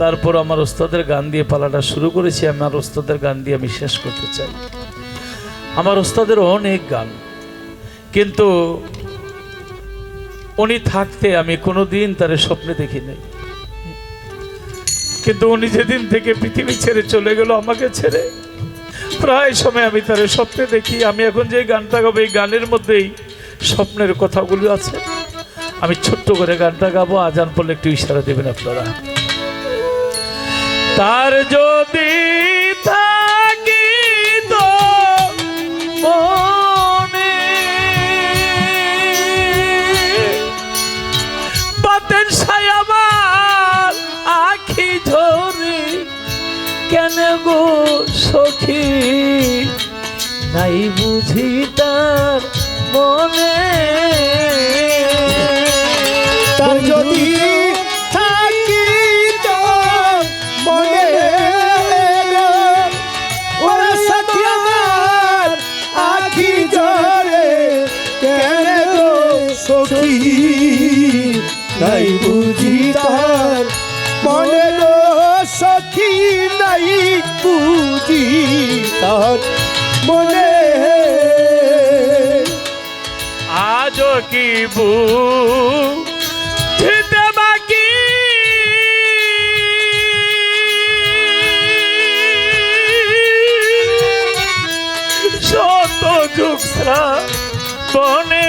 তারপর আমার ওস্তাদের গান দিয়ে পালাটা শুরু করেছি, আমার ওস্তাদের গান দিয়ে আমি শেষ করতে চাই। আমার ওস্তাদের অনেক গান, কিন্তু উনি থাকতে আমি কোনো দিন তার স্বপ্নে দেখি নাই কিন্তু উনি যেদিন থেকে পৃথিবী ছেড়ে চলে গেল আমাকে ছেড়ে, প্রায় সময় আমি তার স্বপ্নে দেখি, আমি এখন যে গানটা গাবো, এই গানের মধ্যেই স্বপ্নের কথাগুলো আছে। আমি ছোট্ট করে গানটা গাবো, আজান পড়লে একটু ইশারা দেবেন আপনারা। তার যদি থাকি তো মনে বাতেন সায়াবার আখি ধরে, কেন গো সখী? নাই বুঝি তার মনে। নাই বুঝি তার মনে গো সখী নাই? বুঝি তার মনে। আজও কি বুঝতে বাকি? শত যুগ বনে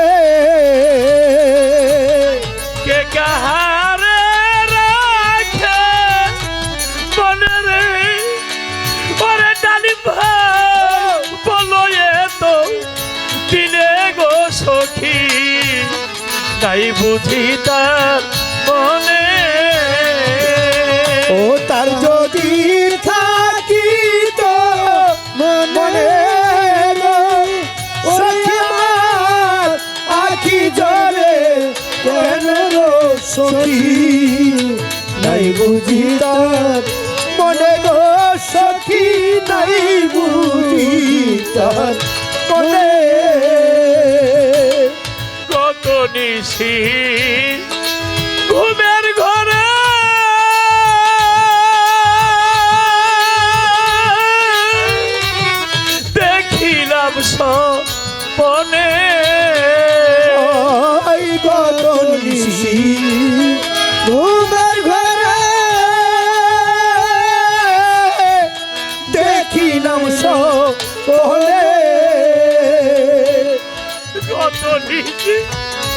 তাই বুঝি তার মনে। ও তার যদি থাকি তো মনে আখি জলে কেন সখী? নাই বুঝি তার মনে গো সখী নাই বুঝি তার মনে। নিশি ঘুমের ঘরে। দেখিলাম সপনে ওই গত নিশি ঘুমের ঘরে। দেখিলাম সপনে কত নিশি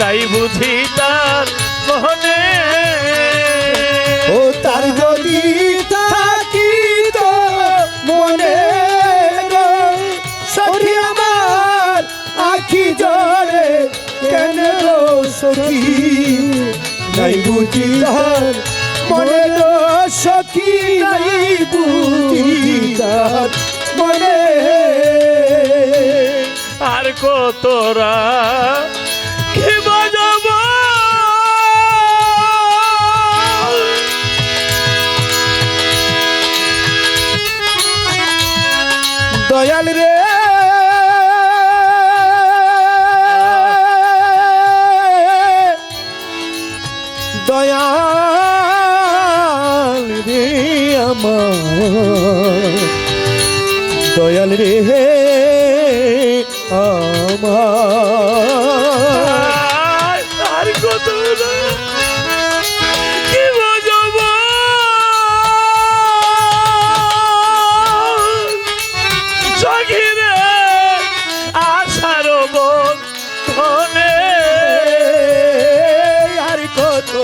নাই বুঝি তার মনে ও তার যদি থাকি তো মনে সখী আমার আখি জলে কেন গো সখী? নাই বুঝি তার মনে গো সখী নাই বুঝি তার মনে। আর কতরা কি দয়াল রে আমার। দয়াল রে আমার।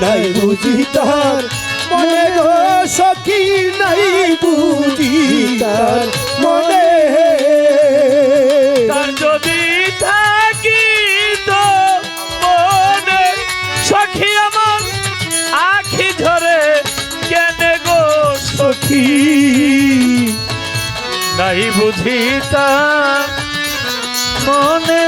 নাই বুঝি তার। মনে সখী নাই বুঝি তার। মনে তার যদি থাকি তো মনে সখী আমার আখি ধরে কেনে গো সখী? নাই বুঝি তার। মনে